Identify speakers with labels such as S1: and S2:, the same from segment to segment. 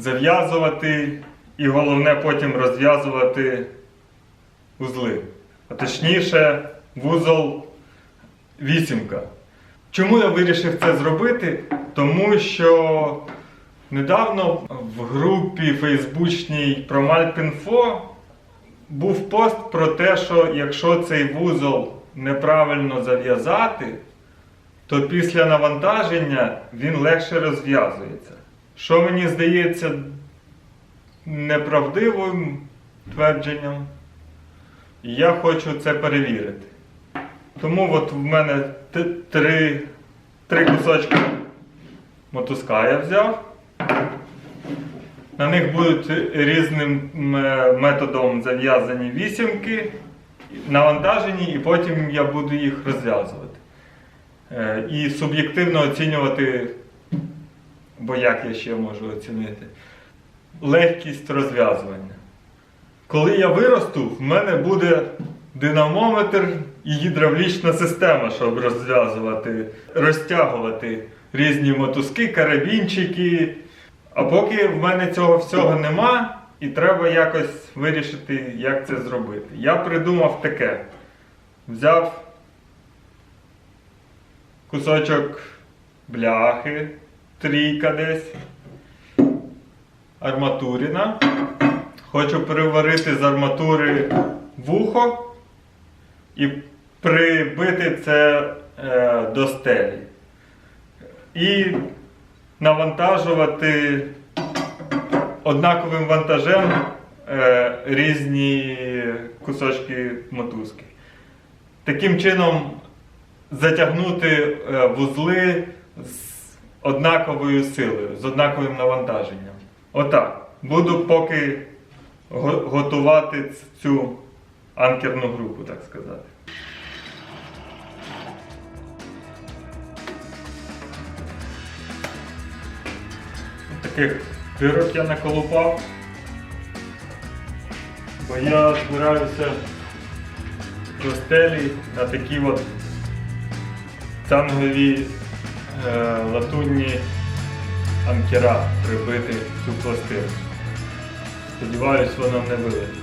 S1: зав'язувати і головне потім розв'язувати узли. А точніше, вузол вісімка. Чому я вирішив це зробити? Тому що недавно в групі фейсбучній про Мальпінфо був пост про те, що якщо цей вузол неправильно зав'язати, то після навантаження він легше розв'язується. Що мені здається неправдивим твердженням, я хочу це перевірити. Тому от в мене три, три кусочки мотузка я взяв. На них будуть різним методом зав'язані вісімки, навантажені, і потім я буду їх розв'язувати. Е, І суб'єктивно оцінювати, бо як я ще можу оцінити, легкість розв'язування. Коли я виросту, в мене буде динамометр і гідравлічна система, щоб розв'язувати, розтягувати різні мотузки, карабінчики. А поки в мене цього всього нема, і треба якось вирішити, як це зробити. Я придумав таке. Взяв кусочок бляхи, трійка десь, арматуріна. Хочу переварити з арматури вухо і прибити це е, до стелі. І навантажувати однаковим вантажем е, різні кусочки мотузки. Таким чином затягнути е, вузли з однаковою силою, з однаковим навантаженням. Отак. Буду поки готувати цю анкерну групу, так сказати. Таких дирок я наколупав, бо я збираюся до стелі на такі от цангові латунні анкера прибити цю пластину. Сподіваюсь, воно не вилетить.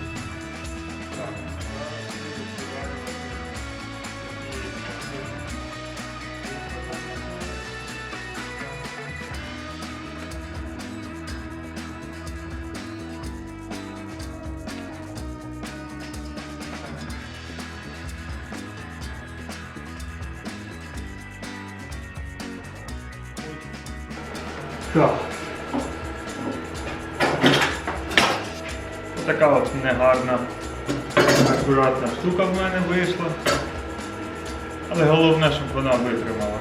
S1: Мене вийшла. Але головне, щоб вона витримала.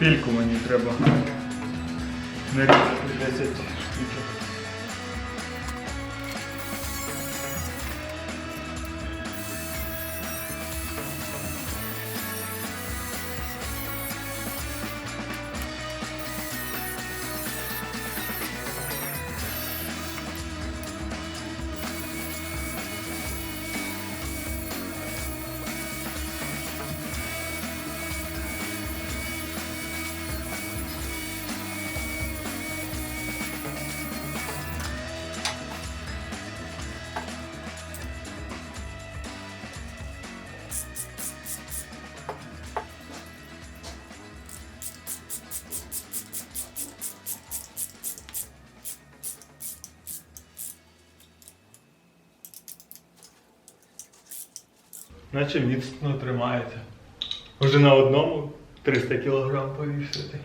S1: Шпильку мені треба нарізати 10 штучок. Наче міцно тримається. Уже на одному 300 кг повісити.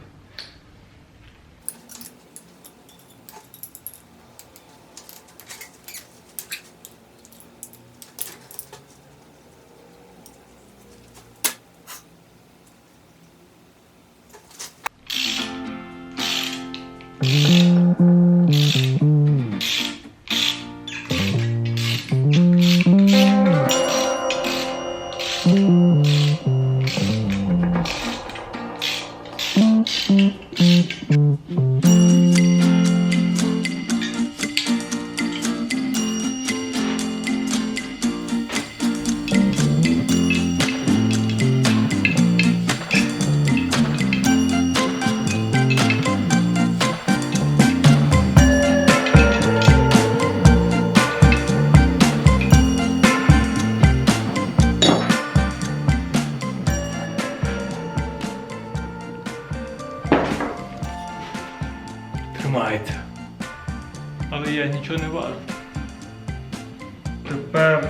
S1: Тепер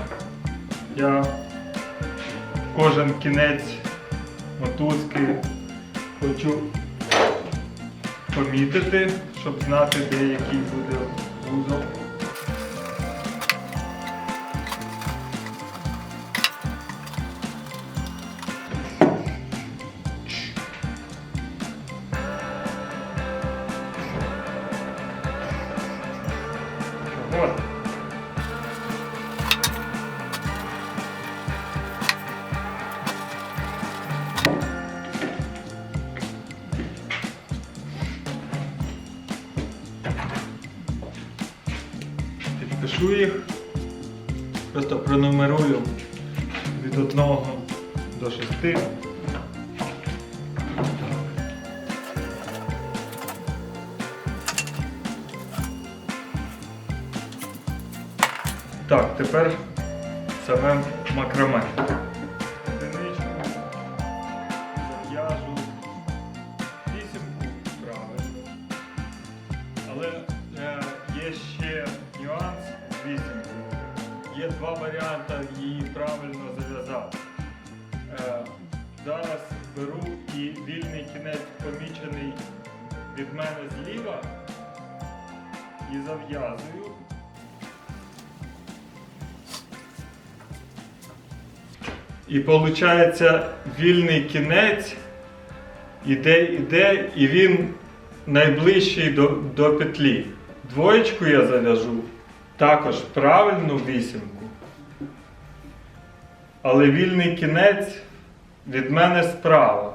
S1: я кожен кінець мотузки хочу помітити, щоб знати, де який буде вузол. Підпишу їх, просто пронумерую від 1 до 6. Так, тепер саме макраме. Зліва і зав'язую. І виходить, вільний кінець іде, іде, і він найближчий до, до петлі. Двоєчку я зав'яжу також правильну вісімку. Але вільний кінець від мене справа.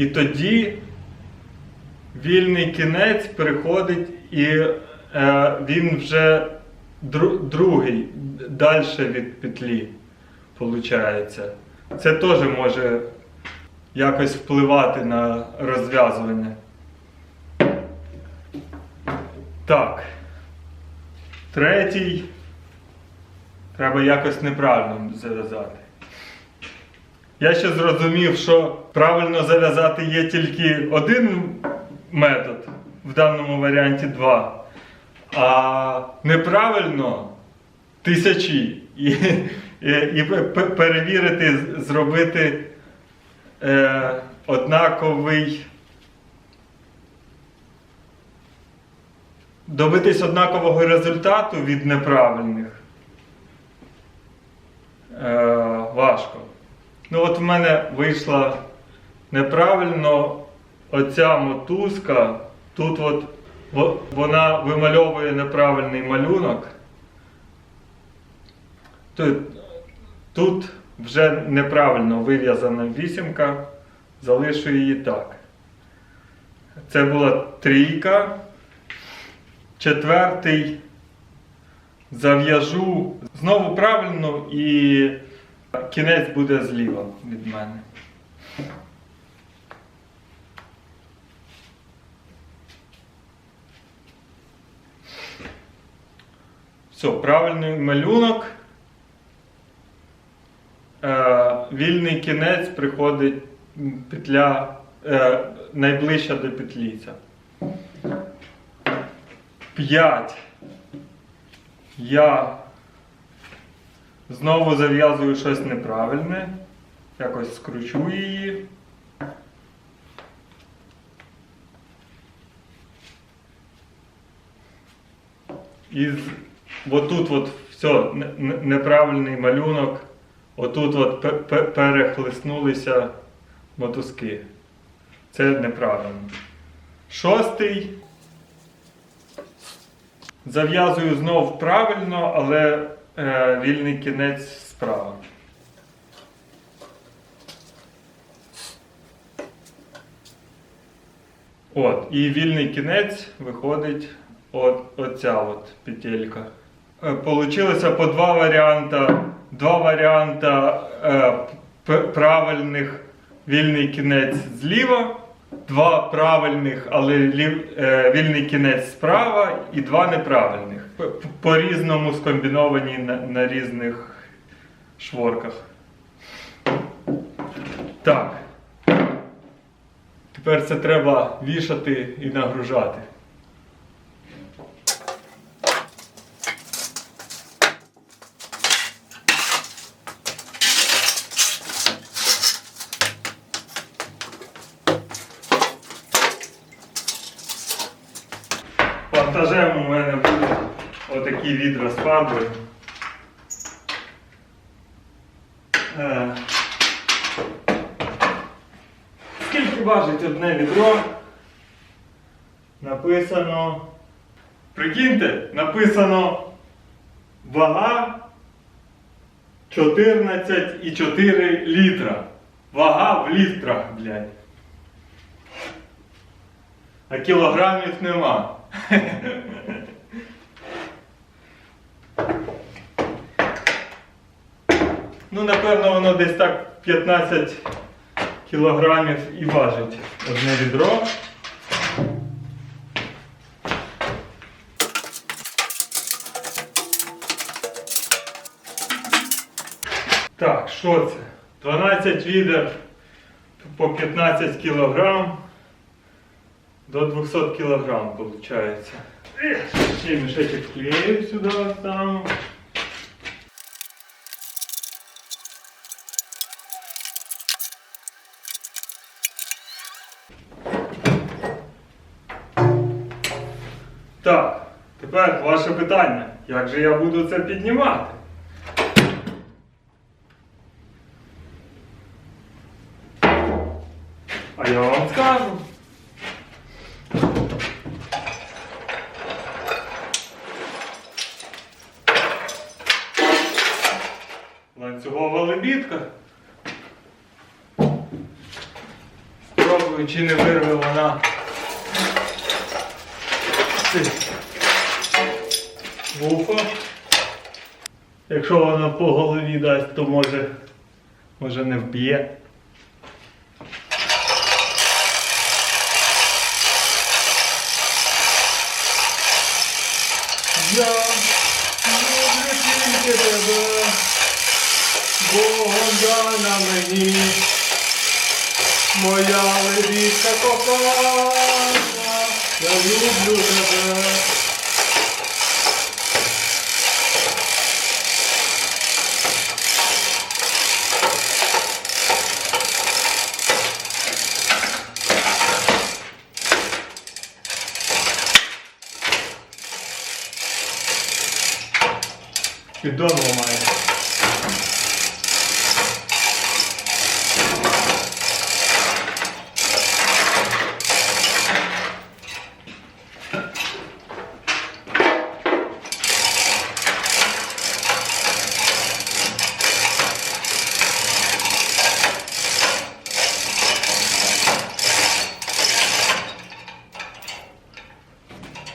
S1: І тоді вільний кінець приходить і е, він вже дру, другий, далі від петлі, виходить. Це теж може якось впливати на розв'язування. Так. Третій. Треба якось неправильно зав'язати. Я ще зрозумів, що правильно зав'язати є тільки один метод, в даному варіанті два. А неправильно тисячі. І, і, і перевірити, зробити е, однаковий. Добитись однакового результату від неправильних е, важко. Ну от в мене вийшла неправильно оця мотузка. Тут от вона вимальовує неправильний малюнок. Тут, тут вже неправильно вив'язана вісімка, залишу її так. Це була трійка. Четвертий зав'яжу знову правильно і кінець буде зліва від мене. Все, правильний малюнок. Е, вільний кінець приходить петля е, найближча до петлі. ця. 5. Я знову зав'язую щось неправильне. Якось скручу її. І отут от все, не- не- неправильний малюнок. Отут от пе- пе- перехлиснулися мотузки. Це неправильно. Шостий. Зав'язую знов правильно, але Е, вільний кінець справа. От, І вільний кінець виходить от, оця от петелька. Е, получилося по два варіанти два варіанта е, правильних вільний кінець зліва, два правильних, але лів, е, вільний кінець справа і два неправильних. По-різному скомбіновані на, на різних шворках. Так. Тепер це треба вішати і нагружати. Вантажем у мене будуть отакі відра з фарбою. Е, Скільки важить одне відро? Написано. Прикиньте, написано вага 14,4 літра. Вага в літрах, блядь. А кілограмів нема. Ну, напевно, воно десь так 15 кілограмів і важить одне відро. Що це? 12 відер по 15 кілограм до 200 кілограм виходить. Ще мішечок клею сюди ставимо. Так, тепер ваше питання. Як же я буду це піднімати? А я вам скажу. Ланцюгова лебідка. Спробую, чи не вирве вона. Цих Вухо. Якщо воно по голові дасть, то може, може не вб'є. Я люблю тільки тебе, Богом дана мені, моя левітка кохана, я люблю тебе. Піддон ламає.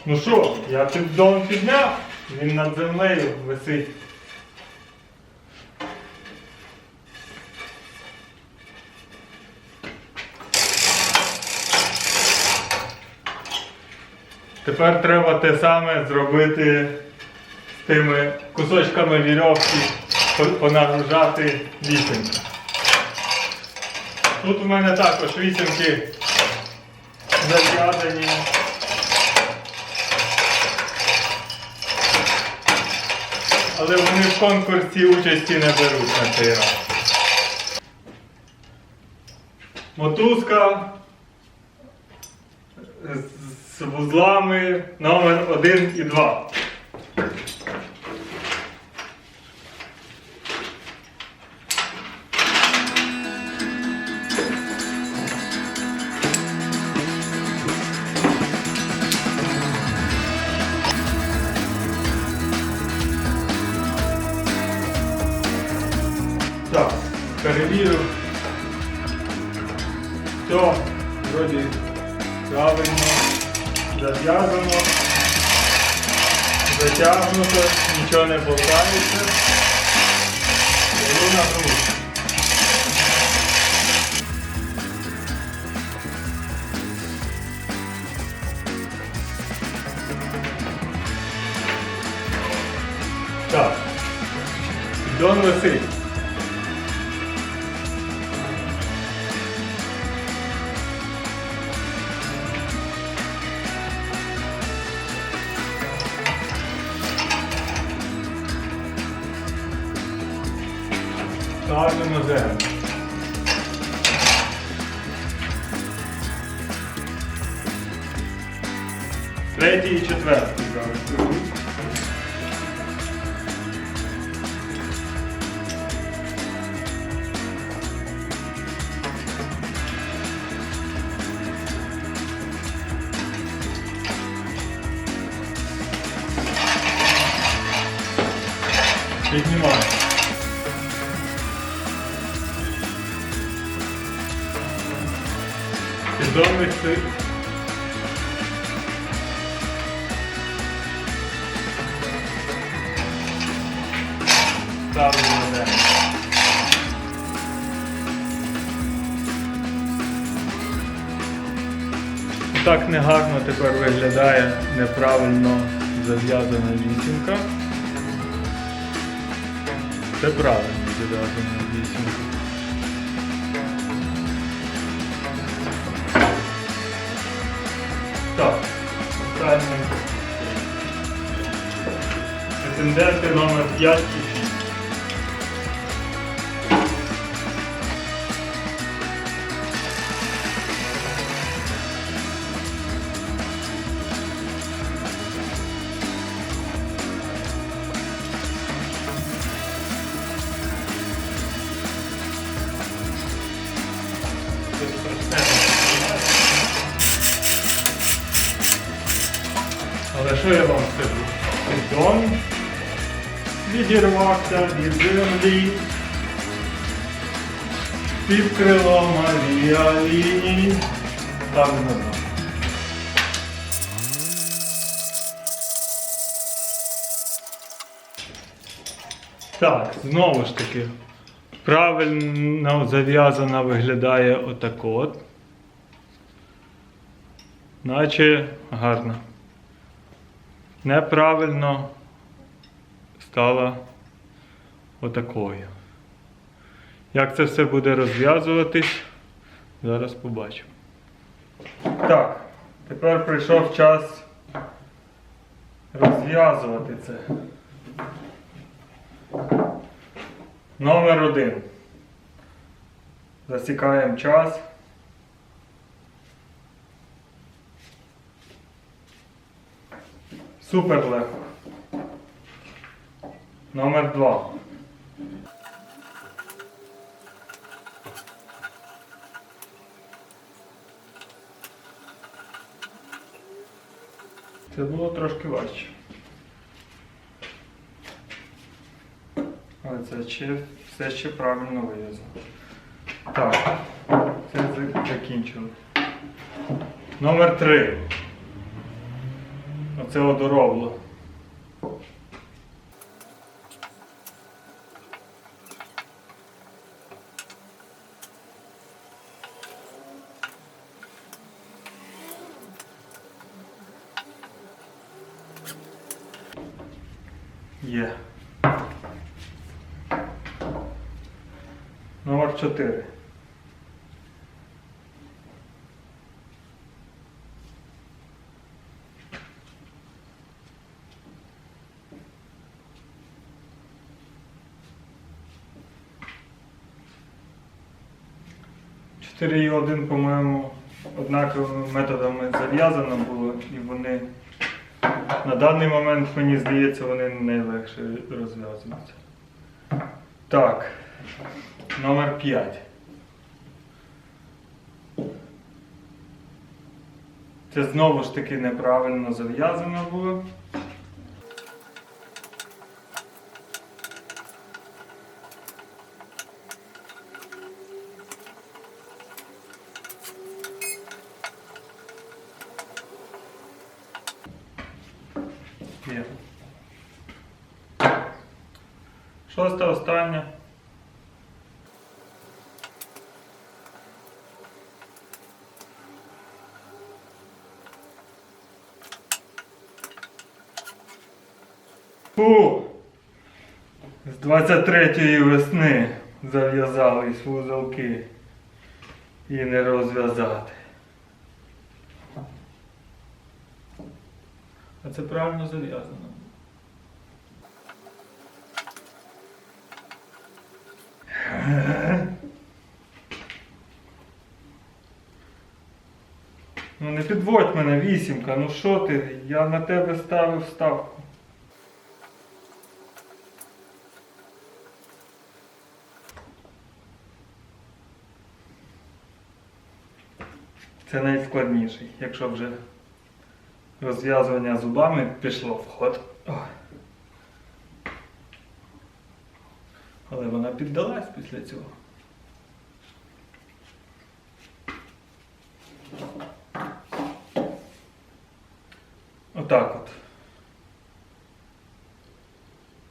S1: Ну що, я піддон підняв, Він над землею висить. Тепер треба те саме зробити з тими кусочками вірьовки, понагружати вісімки. Тут у мене також вісімки зав'язані. Але вони в конкурсі участі не беруть на цей раз. Мотузка з- вузлами номер 1 і 2. Перевірю. Все, вроді правильно зав'язано, затягнуто, нічого не болтається. Даю нагрузку. Так. Дон висить. На землю. Третій і четвертий Висить. Ставлю на землю. Так негарно тепер виглядає неправильно зав'язана вісімка. Це правильно зав'язана вісімка. Претенденти номер 5 відірвався від землі. Під крилом авіаліній. Ставлю назад. Так, знову ж таки, правильно зав'язана виглядає отак от. Наче гарно. Неправильно стала отакою. Як це все буде розв'язуватись, зараз побачимо. Так, тепер прийшов час розв'язувати це. Номер один. Засікаємо час. Супер легко. Номер два. Це було трошки важче. Але це ще, все ще правильно вивезено. Так, це закінчили. Номер три. Оце одоробло. Є. Номер 4. Чотири і один, по-моєму, однаковими методами зав'язано було, і вони на даний момент, мені здається, вони найлегше розв'язуються. Так, номер 5. Це знову ж таки неправильно зав'язано було. 23 весни зав'язались вузолки і не розв'язати. А це правильно зав'язано. Ну не підводь мене, вісімка, ну що ти? Я на тебе ставив ставку. Це найскладніший, якщо вже розв'язування зубами пішло в ход. Але вона піддалась після цього. Отак от.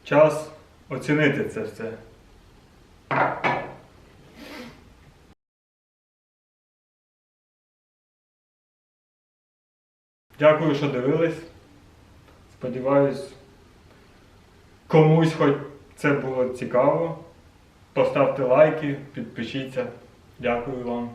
S1: Час оцінити це все. Дякую, що дивились. Сподіваюсь, комусь хоч це було цікаво. Поставте лайки, підпишіться. Дякую вам.